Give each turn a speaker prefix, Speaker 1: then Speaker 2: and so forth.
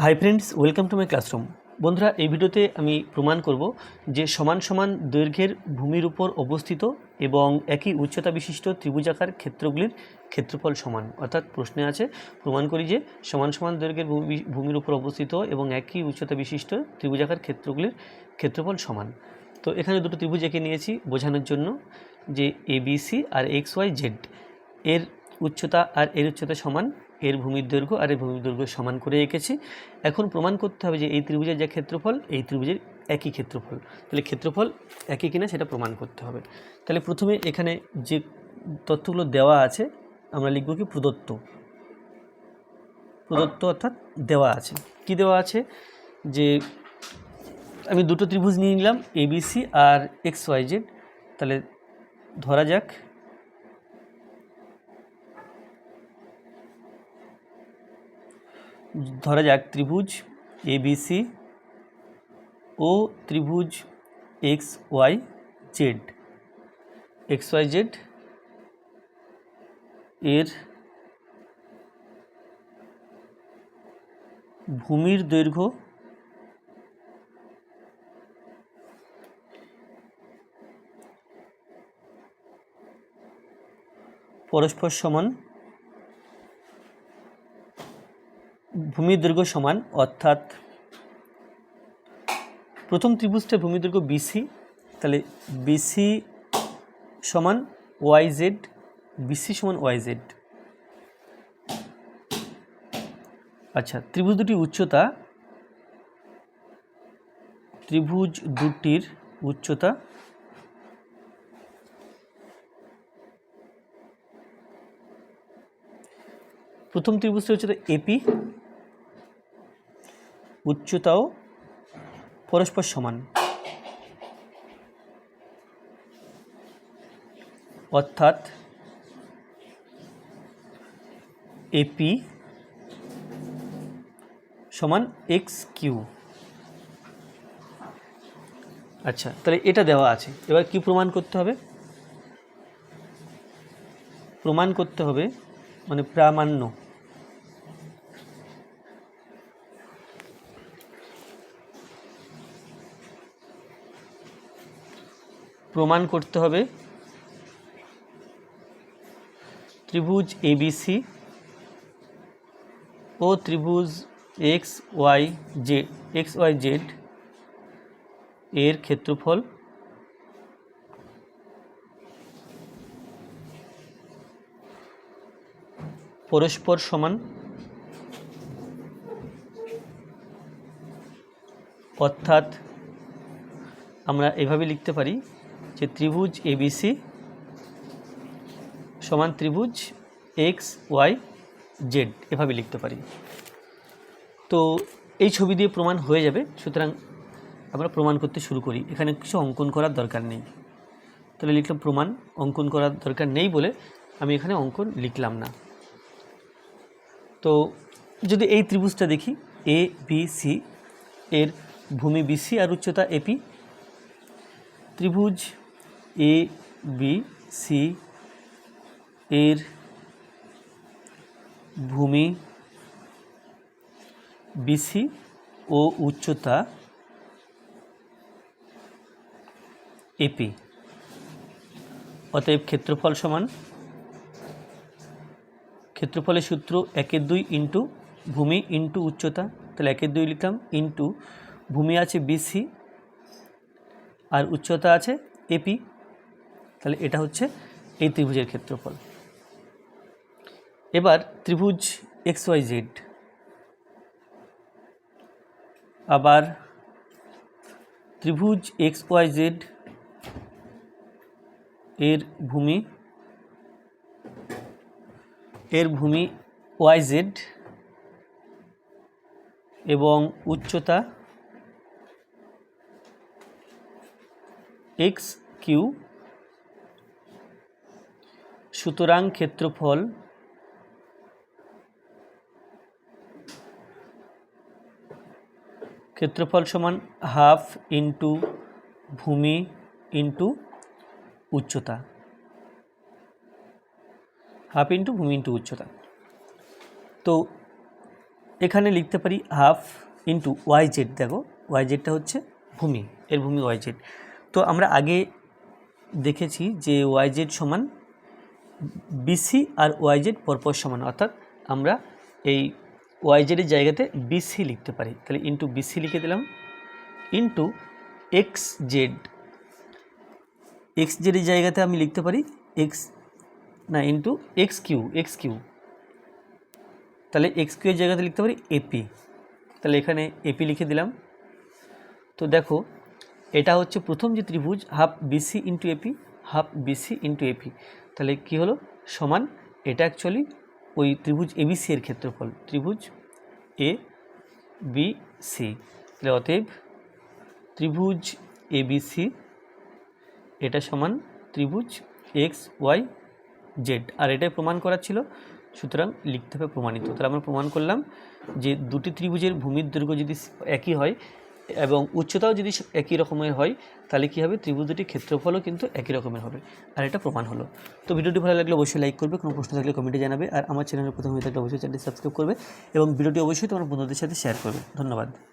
Speaker 1: Hi friends welcome to my classroom বন্ধুরা, এই ভিডিওতে আমি প্রমাণ করব যে সমান সমান দৈর্ঘ্যের ভূমির উপর অবস্থিত এবং একই উচ্চতা বিশিষ্ট ত্রিভুজাকার ক্ষেত্রগুলির ক্ষেত্রফল সমান। অর্থাৎ প্রশ্নে আছে, প্রমাণ করি যে সমান সমান দৈর্ঘ্যের ভূমি- ভূমির উপর অবস্থিত এবং একই উচ্চতা বিশিষ্ট ত্রিভুজাকার ক্ষেত্রগুলির ক্ষেত্রফল সমান। তো এখানে দুটো ত্রিভুজ এঁকে নিয়েছি বোঝানোর জন্য যে এবিসি আর এক্স ওয়াই জেড এর উচ্চতা আর এর উচ্চতা সমান। এর ভূমির দৈর্ঘ্য আর এর ভূমির দৈর্ঘ্য সমান করে এঁকেছি এখন প্রমাণ করতে হবে যে এই ত্রিভুজের যা ক্ষেত্রফল এই ত্রিভুজের একই ক্ষেত্রফল। তাহলে ক্ষেত্রফল একই কিনা সেটা প্রমাণ করতে হবে। তাহলে প্রথমে এখানে যে তথ্যগুলো দেওয়া আছে আমরা লিখব কি? প্রদত্ত। প্রদত্ত অর্থাৎ দেওয়া আছে। কি দেওয়া আছে? যে আমি দুটো ত্রিভুজ নিয়ে নিলাম এবিসি আর এক্স ওয়াই জেড তাহলে ধরা যাক ধরা যাক ত্রিভুজ এবিসি ও ত্রিভুজ X Y Z X Y Z এর ভূমির দৈর্ঘ্য পরস্পর সমান ভূমির দৈর্ঘ্য সমান অর্থাৎ প্রথম ত্রিভুজটা ভূমির দৈর্ঘ্য বিসি তাহলে বিসি সমান ওয়াই জেড বিসি সমান ওয়াই জেড আচ্ছা ত্রিভুজ দুটির উচ্চতা, ত্রিভুজ দুটির উচ্চতা প্রথম ত্রিভুজটা উচ্চতা এপি উচ্চতাও পরস্পর সমান। অর্থাৎ এপি সমান এক্স কিউ আচ্ছা তাহলে এটা দেওয়া আছে। এবার কি প্রমাণ করতে হবে? প্রমাণ করতে হবে মানে প্রামাণ্য। প্রমাণ করতে হবে। ত্রিভুজ এবিসি ও ত্রিভুজ X Y Z X Y Z এর ক্ষেত্রফল। পরস্পর সমান অর্থাৎ আমরা এভাবে লিখতে পারি যে ত্রিভুজ এবিসি সমান ত্রিভুজ এক্স, ওয়াই, জেড, এভাবে লিখতে পারি। তো এই ছবি দিয়ে প্রমাণ হয়ে যাবে, সুতরাং আমরা প্রমাণ করতে শুরু করি। এখানে কিছু অঙ্কন করার দরকার নেই। তাহলে লিখলাম প্রমাণ, অঙ্কন করার দরকার নেই বলে আমি এখানে অঙ্কন লিখলাম না। তো যদি এই ত্রিভুজটা দেখি, এ, বি, সি, এর ভূমি বিসি আর উচ্চতা এপি ত্রিভুজ এ বি সি এর ভূমি বিসি ও উচ্চতা এপি অতএব ক্ষেত্রফল সমান ক্ষেত্রফলের সূত্র একের দুই ইন্টু ভূমি ইন্টু উচ্চতা। তাহলে একের দুই লিখলাম ইন্টু ভূমি আছে বিসি আর উচ্চতা আছে এপি তাহলে এটা হচ্ছে এই ত্রিভুজের ক্ষেত্রফল। এবার ত্রিভুজ এক্স ওয়াই জেড। আবার ত্রিভুজ এক্স ওয়াই জেড এর ভূমি এর ভূমি ওয়াই জেড এবং উচ্চতা এক্স কিউ সুতরাং ক্ষেত্রফল ক্ষেত্রফল সমান হাফ ইন্টু ভূমি ইন্টু উচ্চতা। হাফ ইন্টু ভূমি ইন্টু উচ্চতা। তো এখানে লিখতে পারি হাফ ইন্টু ওয়াই জেড, দেখো ওয়াই জেডটা হচ্ছে ভূমি, এর ভূমি ওয়াই জেড। তো আমরা আগে দেখেছি যে ওয়াই জেড সমান বিসি আর ওয়াই জেড পরপর সমান, অর্থাৎ আমরা এই ওয়াই জেডের জায়গাতে বিসি লিখতে পারি। তাহলে ইন্টু বিসি লিখে দিলাম। ইন্টু এক্স জেড এক্স জেডের জায়গাতে আমি লিখতে পারি এক্স না into X Q X Q তাহলে এক্স কিউ এর জায়গাতে লিখতে পারি এপি তাহলে এখানে এপি লিখে দিলাম। তো দেখো, এটা হচ্ছে প্রথম যে ত্রিভুজ half BC into AP half BC into AP তাহলে কি হলো? সমান এটা অ্যাকচুয়ালি ওই ত্রিভুজ এবিসি এর ক্ষেত্রফল। ত্রিভুজ এ বি সি তাহলে অতএব ত্রিভুজ এবিসি এটা সমান ত্রিভুজ এক্স ওয়াই জেড আর এটাই প্রমাণ করার ছিল, সুতরাং লিখতে হবে প্রমাণিত। তাহলে আমরা প্রমাণ করলাম যে দুটি ত্রিভুজের ভূমির দৈর্ঘ্য যদি একই হয় এবং উচ্চতাও যদি একই রকমের হয়, তাহলে কী হবে? ত্রিভুজ দুটির ক্ষেত্রফলও কিন্তু একই রকমের হবে। আর এটা প্রমাণ হলো। তো ভিডিওটি ভালো লাগলে অবশ্যই লাইক করবে, কোনো প্রশ্ন থাকলে কমেন্টে জানাবে। আর আমার চ্যানেলের প্রথমে থাকলে অবশ্যই চ্যানেলটি সাবস্ক্রাইব করবে এবং ভিডিওটি অবশ্যই তোমার বন্ধুদের সাথে শেয়ার করবে। ধন্যবাদ।